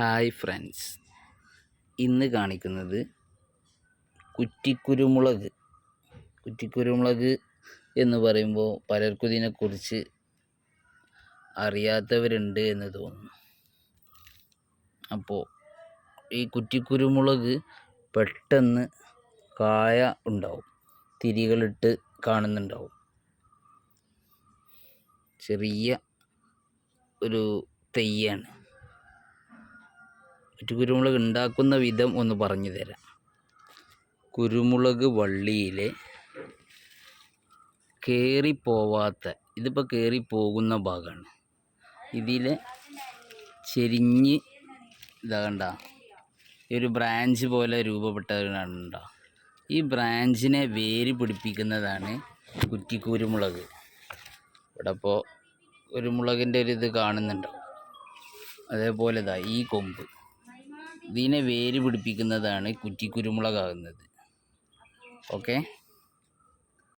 Hi friends. ഇന്ന് കാണിക്കുന്നത് കുറ്റിക്കുരുമുളക്. കുറ്റിക്കുരുമുളക് എന്ന് പറയുമ്പോൾ പലർക്കും ഇതിനെക്കുറിച്ച് അറിയാത്തവരുണ്ട് എന്ന് തോന്നുന്നു. അപ്പോൾ ഈ കുറ്റിക്കുരുമുളക് പെട്ടെന്ന് കായ ഉണ്ടാവും. തിരികളിട്ട് കാണുന്നുണ്ടാവും. ചെറിയ ഒരു തെയ്യാണ്. മറ്റു കുരുമുളക് ഉണ്ടാക്കുന്ന വിധം ഒന്ന് പറഞ്ഞു തരാം. കുരുമുളക് വള്ളിയിലെ കയറിപ്പോവാത്ത ഇതിപ്പോൾ കയറിപ്പോകുന്ന ഭാഗമാണ് ഇതിലെ ചെരിഞ്ഞ് ഇതാകണ്ട ഈ ഒരു ബ്രാഞ്ച് പോലെ രൂപപ്പെട്ടതാണ്ട ഈ ബ്രാഞ്ചിനെ വേര് പിടിപ്പിക്കുന്നതാണ് കുറ്റിക്കുരുമുളക് ഇവിടെ ഇപ്പോൾ കുരുമുളകിന്റെ ഒരു ഇത് കാണുന്നുണ്ടാവും. അതേപോലെ ഇതാ ഈ കൊമ്പ്. ഇതിനെ വേര് പിടിപ്പിക്കുന്നതാണ് കുറ്റി കുരുമുളകാകുന്നത് ഓക്കെ?